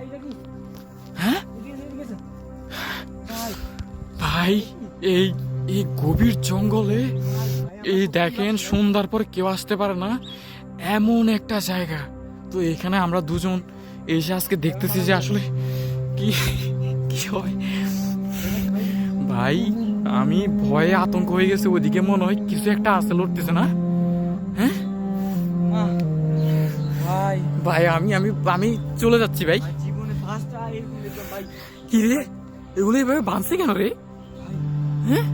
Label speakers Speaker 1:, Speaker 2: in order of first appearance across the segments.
Speaker 1: ভাই
Speaker 2: হ্যাঁ।
Speaker 1: ভাই
Speaker 2: এই এই গভীর জঙ্গলে এই দেখেন সন্ধ্যার পরে কেউ আসতে পারে না এমন একটা জায়গা। তো এখানে আমরা দুজন এসে আজকে দেখতেছি যে আসলে কি কি হয়। ভাই আমি ভয়ে আতঙ্ক হয়ে গেছে ওইদিকে মনে হয় কিছু একটা আছে লড়তেছে না? হ্যাঁ?
Speaker 1: ভাই
Speaker 2: আমি আমি আমি চলে যাচ্ছি ভাই। কি রে? এগুলো এভাবে বাঁধছে কেন রে? হ্যাঁ?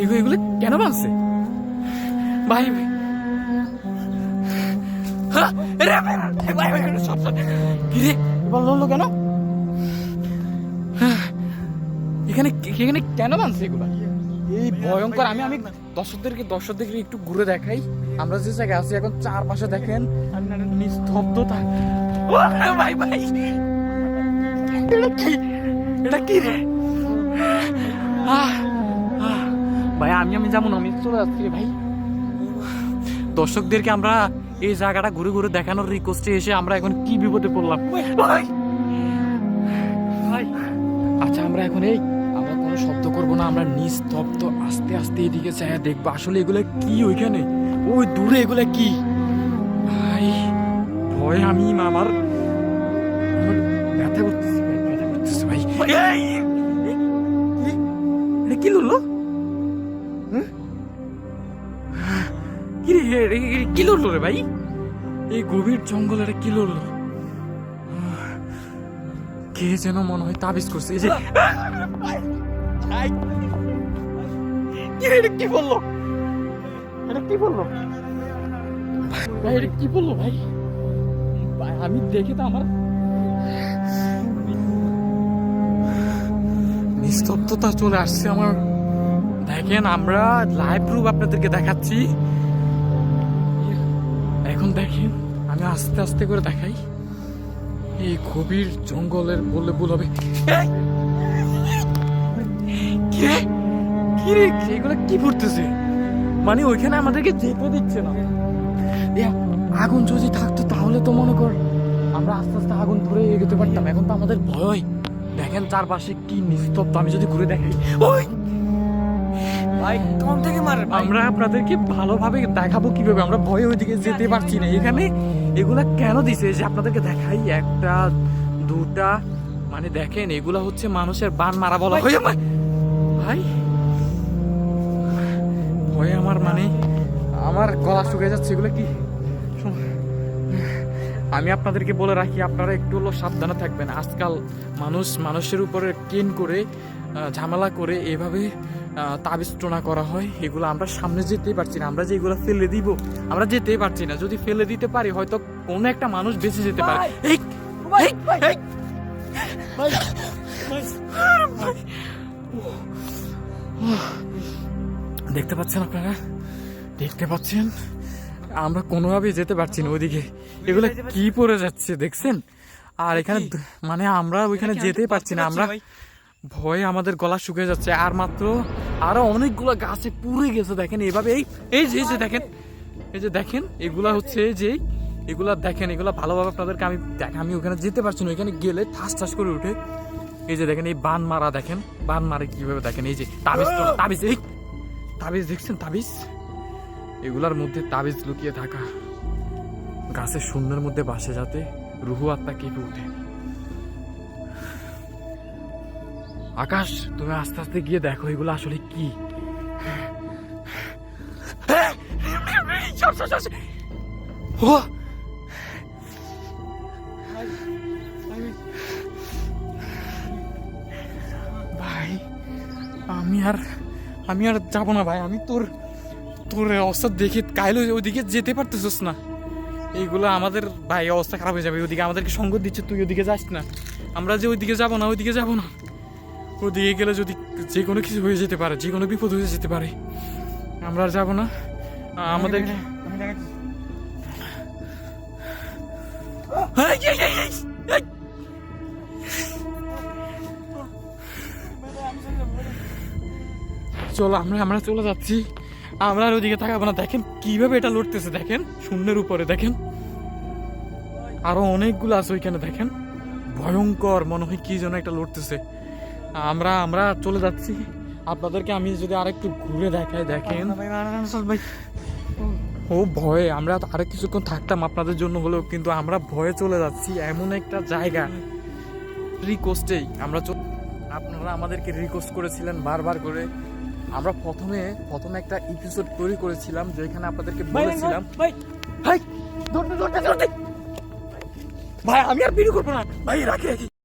Speaker 2: এগুলো এগুলো কেন বাঁধছে? ভাই এখানে এখানে কেন এগুলো? এই ভয়ঙ্কর, আমি আমি দর্শকদেরকে দর্শকদেরকে একটু ঘুরে দেখাই। আমরা যে জায়গায় আছি, এখন চারপাশে দেখেন, নিস্তব্ধতা। ভাই ভাই এটা কি এটা কি রে। ভাই আমি আমি যেমন আমি চলে যাচ্ছি ভাই। দর্শকদেরকে আমরা এই জায়গাটা ঘুরে ঘুরে দেখানোর রিকোয়েস্টে এসে আমরা এখন কি বিপদে পড়লাম? ভাই
Speaker 1: ভাই।
Speaker 2: আচ্ছা আমরা এখন এই আমরা কোনো শব্দ করব না আমরা নিস্তব্ধ আস্তে আস্তে এদিকে চাই দেখব আসলে এগুলো কি ওইখানে? ওই দূরে এগুলো কি? ভাই। ভয় আমি আমার ব্যথা করতেছে ভাই ব্যথা করতেছে ভাই। কি লড়লো? কি লড়লো রে ভাই? এই গভীর জঙ্গলে এটা কি লড়লো কে যেন মনে হয় তাবিজ করছে এই যে। কি বলল? এটা কি বলল? ভাই এটা কি বলল ভাই? আমি দেখে তো আমার নিস্তব্ধতা চলে আসছে আমার। দেখেন, আমরা লাইভ প্রুফ আপনাদেরকে দেখাচ্ছি। এখন দেখেন, আমি আস্তে আস্তে করে দেখাই। এই গভীর জঙ্গলের বললে ভুল হবে! কি? রে? এগুলো কি পড়তেছে মানে ওইখানে আমাদেরকে যেতে দিচ্ছে না। আগুন যদি থাকতো তাহলে তো মনে কর আমরা আস্তে আস্তে আগুন ধরে এগোতে পারতাম। এখন তো আমাদের ভয় দেখেন চারপাশে কি নিস্তব্ধ। আমি যদি ঘুরে দেখাই ওই!
Speaker 1: ভাই কোন থেকে মারে
Speaker 2: আমরা আপনাদেরকে ভালোভাবে দেখাবো কীভাবে। আমরা ভয়ে ওইদিকে যেতে পারছি না। এখানে এগুলা কেন দিছে? যে আপনাদেরকে দেখাই একটা দুটা মানে দেখেন এগুলা হচ্ছে মানুষের বান মারা বলা হয়। ভাই ভয়ে আমার মানে আমার গলা শুকিয়ে যাচ্ছে এগুলো কি? আমি আপনাদেরকে বলে রাখি আপনারা একটু হলো সাবধানে থাকবেন। আজকাল মানুষ মানুষের উপরে কেন করে ঝামেলা করে এভাবে তাবিজ টোনা করা হয় এগুলো আমরা সামনে যেতেই পারছি না। আমরা যে এগুলো ফেলে দিব আমরা যেতেই পারছি না। যদি ফেলে দিতে পারি হয়তো কোনো একটা মানুষ বেঁচে যেতে পারে। দেখতে পাচ্ছেন আপনারা? দেখতে পাচ্ছেন? আমরা কোনোভাবেই যেতে পারছি না ওইদিকে এগুলো কি পড়ে যাচ্ছে দেখছেন? আর এখানে মানে আমরা ওইখানে যেতেই পারছি না। আমরা ভয়ে আমাদের গলা শুকিয়ে যাচ্ছে। আর মাত্র আরও অনেকগুলো গাছে পুড়ে গেছে দেখেন এভাবে। এই এই যে যে দেখেন। এই যে দেখেন এগুলা হচ্ছে এই যে এগুলা দেখেন এগুলা ভালোভাবে আপনাদেরকে আমি দেখ আমি ওখানে যেতে পারছি না। ওইখানে গেলে ঠাস ঠাস করে উঠে। এই যে দেখেন এই বান মারা দেখেন। বান মারে কীভাবে দেখেন? এই যে তাবিজ তাবিজ এই। তাবিজ দেখছেন তাবিজ? এগুলার মধ্যে তাবিজ লুকিয়ে থাকা। গাছের শূন্যের মধ্যে বাসে যাতে রুহু আত্মা কেঁপে উঠে আকাশ তুমি আস্তে আস্তে গিয়ে দেখো এগুলো আসলে কি। ও ভাই আমি আর আমি আর যাব না ভাই আমি তোর তোর অবস্থা দেখে কাইলে ওইদিকে যেতে পারতেছিস না। এইগুলো আমাদের ভাই অবস্থা খারাপ হয়ে যাবে। ওইদিকে আমাদেরকে সঙ্গ দিচ্ছে তুই ওইদিকে যাস না। আমরা যে ওইদিকে যাব না ওইদিকে যাব না। ওইদিকে গেলে যদি যে কোনো কিছু হয়ে যেতে পারে যে কোনো বিপদ হয়ে যেতে পারে। আমরা আর যাব না। আমাদের। চলো আমরা আমরা চলে যাচ্ছি। আমরা আর ওইদিকে তাকাবো না। দেখেন কীভাবে এটা লড়তেছে দেখেন। শূন্যের উপরে দেখেন। আরও অনেকগুলো আছে ওইখানে দেখেন। ভয়ঙ্কর মনে হয় কি যেন একটা লড়তেছে। আমরা আমরা চলে যাচ্ছি। আপনাদেরকে আমি যদি আরেকটু ঘুরে দেখাই দেখেন।
Speaker 1: ভাই
Speaker 2: ও ভয়ে আমরা আরেক কিছুক্ষণ থাকতাম আপনাদের জন্য হলেও কিন্তু আমরা ভয়ে চলে যাচ্ছি এমন একটা জায়গা। রিকোস্টেই আমরা আপনারা আমাদেরকে রিকোয়েস্ট করেছিলেন বারবার করে। আমরা প্রথমে প্রথমে একটা এপিসোড তৈরি করেছিলাম যেখানে আপনাদেরকে বলেছিলাম
Speaker 1: ভাই।
Speaker 2: ভাই ধরতে ধরতে ধরতে। ভাই আমি আর বিড়ি করব না। ভাই রাখি রাখি।